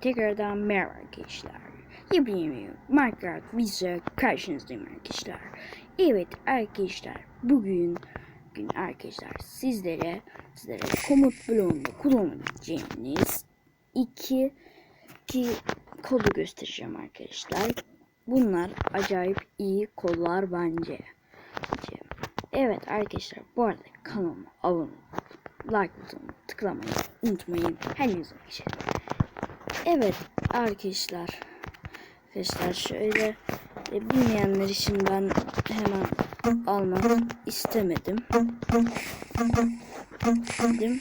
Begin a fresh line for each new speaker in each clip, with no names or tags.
tekrardan merhaba arkadaşlar. Yepyeni Minecraft video karşınızdayım arkadaşlar. Evet arkadaşlar bugün gün arkadaşlar sizlere sizlere komut bloğunda kullanabileceğiniz iki, iki kodu göstereceğim arkadaşlar. Bunlar acayip iyi kodlar bence. Evet arkadaşlar bu arada kanalıma abone olup like butonuna tıklamayı unutmayın. Henüz geçelim. Evet arkadaşlar. Arkadaşlar şöyle e, bilmeyenler için ben hemen almak istemedim. Dedim.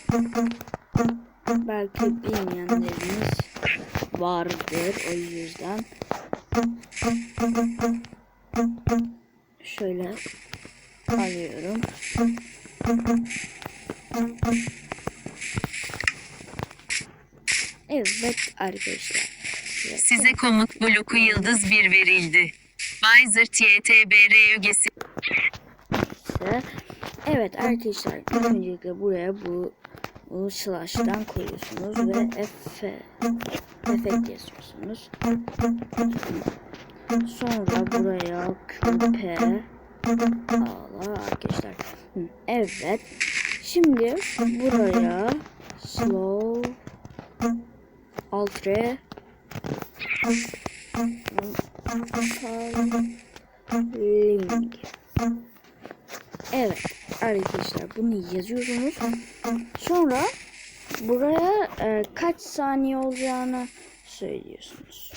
Belki bilmeyenleriniz vardır o yüzden. Şöyle alıyorum. Evet arkadaşlar.
Size komut bloku yıldız 1 verildi. Wiser TTBR ögesi
evet arkadaşlar öncelikle buraya bu bu slash'tan koyuyorsunuz ve F efekt yazıyorsunuz. Sonra buraya küpe ağla arkadaşlar. Evet. Şimdi buraya slow altre link Evet arkadaşlar bunu yazıyorsunuz. Sonra buraya e, kaç saniye olacağını söylüyorsunuz.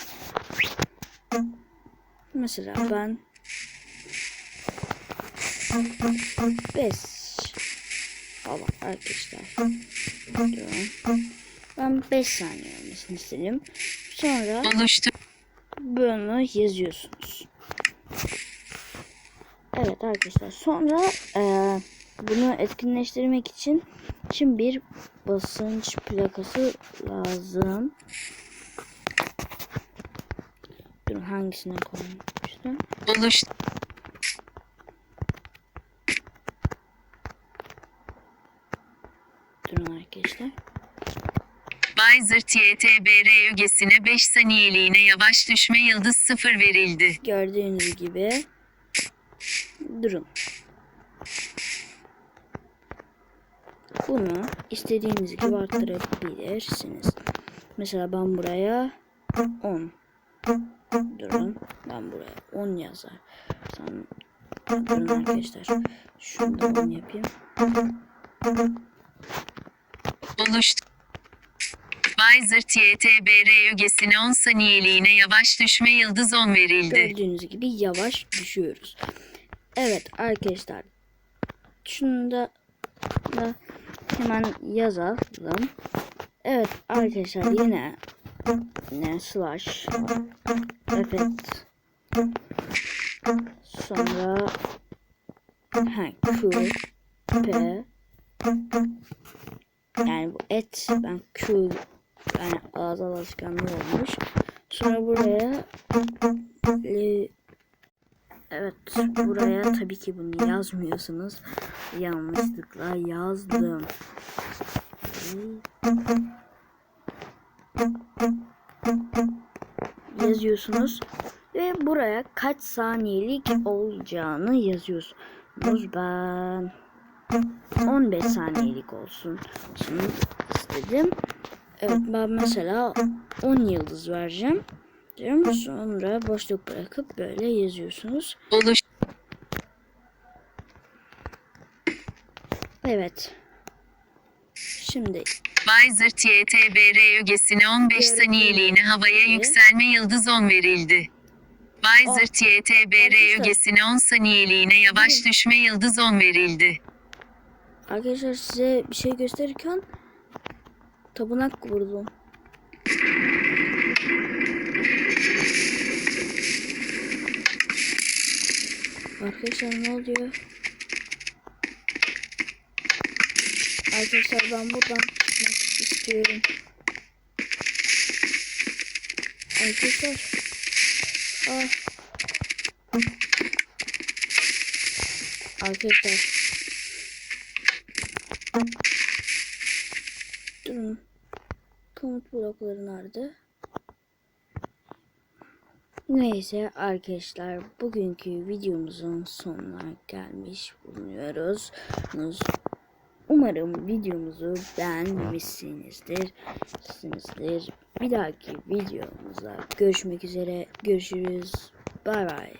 Mesela ben 5 falan arkadaşlar. Ben 5 saniye olmasını istedim. Sonra
oluştu.
bunu yazıyorsunuz. Evet arkadaşlar sonra eee, bunu etkinleştirmek için için bir basınç plakası lazım. Dur hangisine koymuştum?
Oluştu.
Durun arkadaşlar.
Wiser TTBR ögesine 5 saniyeliğine yavaş düşme yıldız 0 verildi.
Gördüğünüz gibi durun. Bunu istediğiniz gibi arttırabilirsiniz. Mesela ben buraya 10 durun. Ben buraya 10 yazar. Sen durun arkadaşlar. Şunu da 10 yapayım.
Oluştu. Wiser TTBR ögesine 10 saniyeliğine yavaş düşme yıldız 10 verildi.
Gördüğünüz gibi yavaş düşüyoruz. Evet arkadaşlar. Şunu da, da hemen yazalım. Evet arkadaşlar yine ne slash efekt sonra ha, Q P yani bu et ben Q yani ağız alışkanlığı olmuş. Sonra buraya L- Evet buraya tabii ki bunu yazmıyorsunuz. Yanlışlıkla yazdım. Yazıyorsunuz ve buraya kaç saniyelik olacağını yazıyorsunuz. Ben 15 saniyelik olsun Şimdi istedim. Evet ben mesela 10 yıldız vereceğim. Diyorum sonra boşluk bırakıp böyle yazıyorsunuz.
Oluş.
Evet. Şimdi
Wiser TTBR ögesine 15
Gördüğünüz
saniyeliğine havaya yükselme yıldız 10 verildi. Wiser TTBR ögesine 10 saniyeliğine yavaş düşme yıldız 10 verildi.
arkadaşlar size bir şey gösterirken tapınak vurdum. Arkadaşlar ne oluyor? Arkadaşlar ben buradan çıkmak istiyorum. Arkadaşlar. Ah. Arkadaşlar. blokları nerede? Neyse arkadaşlar bugünkü videomuzun sonuna gelmiş bulunuyoruz. Umarım videomuzu beğenmişsinizdir. Sizdir. Bir dahaki videomuzda görüşmek üzere. Görüşürüz. Bay bay.